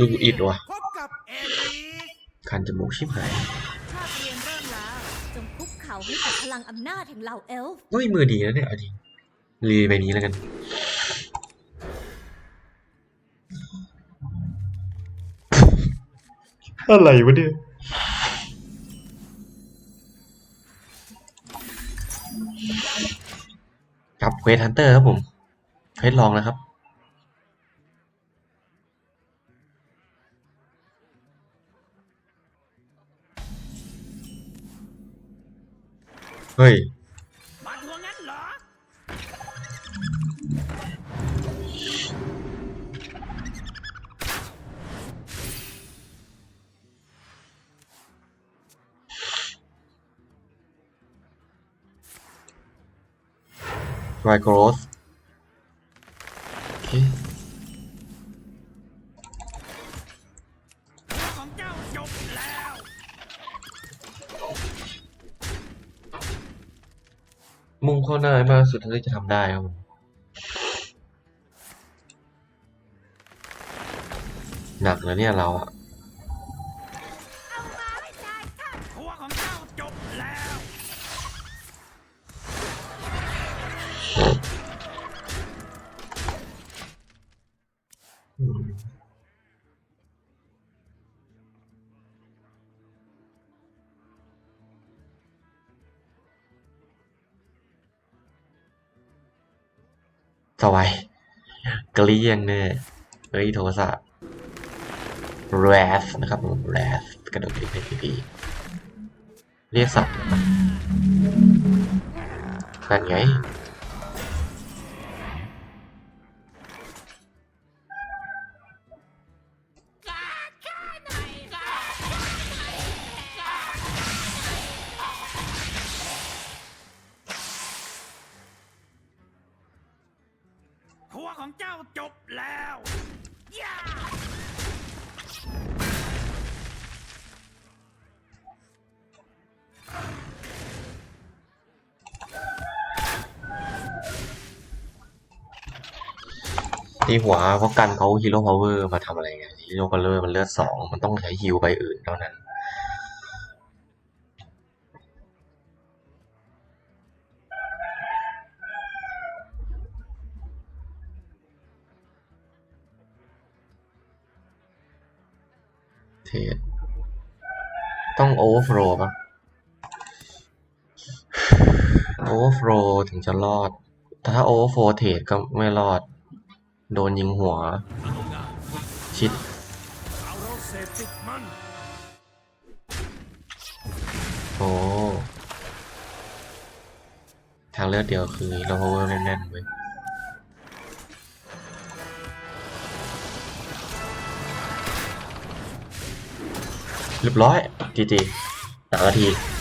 ดูอิดว่ะพบกับเอลิสคันจมูกชิบหายชาติเรียนเริ่มแล้วจงคุกเข่าให้กับพลังอำนาจแห่งเหล่าเอลฟ์เฮ้ยมือดีนะเนี่ยเอาจริงรีไปนี้แล้วกัน อะไรวะเนี่ยกับเควสฮันเตอร์ครับผมเควสลองนะครับ เฮ้ยมาทวงงั้นเหรอ Dry growth โอเคของเจ้าจบแล้ว มุ่งข้าหน้าให้มากสุดเท่าที่จะทำได้ครับผมหนักแล้วเนี่ยเราอะอืม สวัยเกลี้ยงเน่เฮ้ยโทรศัพท์ wrath นะครับผมแรสกระโดดปีกในพีเรียกสัตว์นั่นไง ของเจ้าจบแล้วย่าที่หัวเพราะกันเขาฮีโร่พาวเวอร์มาทำอะไรไงฮีโร่พาวเวอร์มันเลือดสองมันต้องใช้ฮิลไปอื่นเท่านั้น เทรดต้องโอเวอร์โฟลป่ะโอเวอร์โฟลถึงจะรอด ถ้าโอเวอร์โฟลเทรดก็ไม่รอด โดนยิงหัว ชิดโอ้ทางเลือกเดียวคือเราพาวเวอร์แน่นๆเว้ย เรียบร้อยจีจีสามนาที